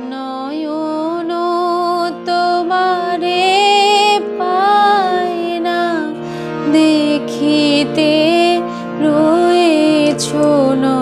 নয়ন তোমারে না। দেখিতে রয়েছ নয়নে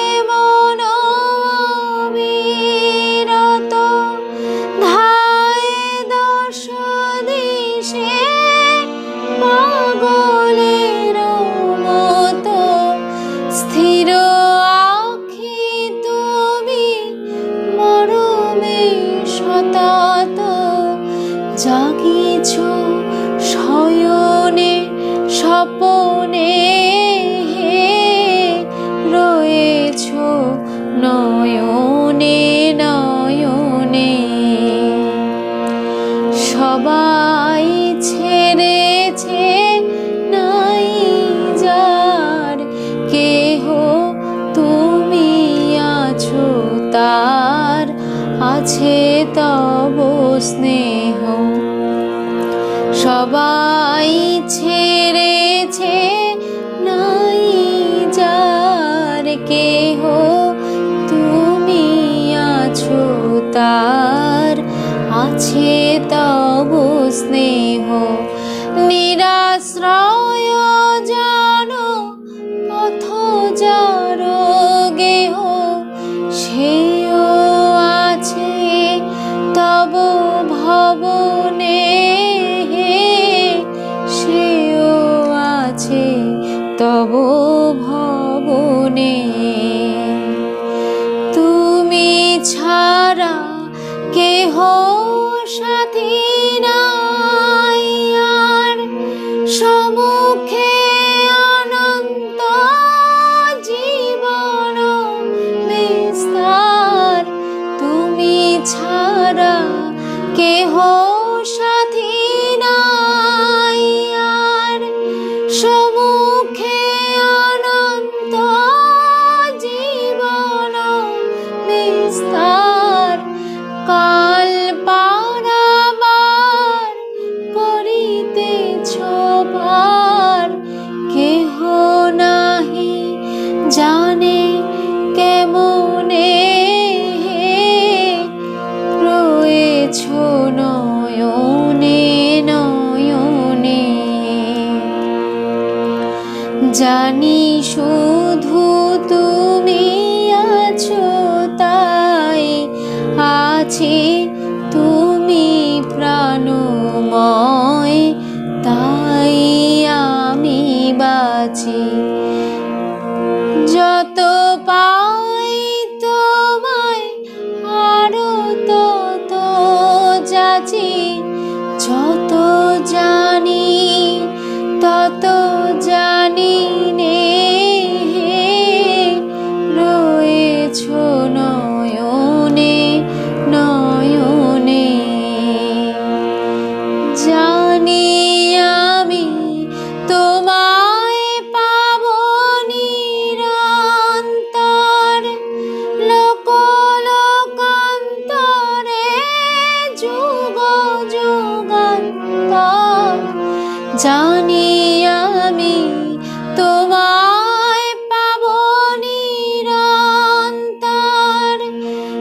শতাত জাগিছ শয়নে স্বপনে স্নেহ সবাই ছেড়েছে, নাই যার কেহ। তুমি আছো তার, আছে তব স্নেহ। নিরাশ্রয় জানো, পথ যার তব ভবনে তুমি ছাড়া কেহ সাথী নাই আর সম্মুখে অনন্ত জীবন বিস্তার তুমি ছাড়া কেহ সাথী নাই আর সম্মুখে জানি শুধু তুমি আছো তাই আছি তুমি প্রাণময়, তাই আমি বাঁচি। যত পাই তোমায়, আরও তত যাচি।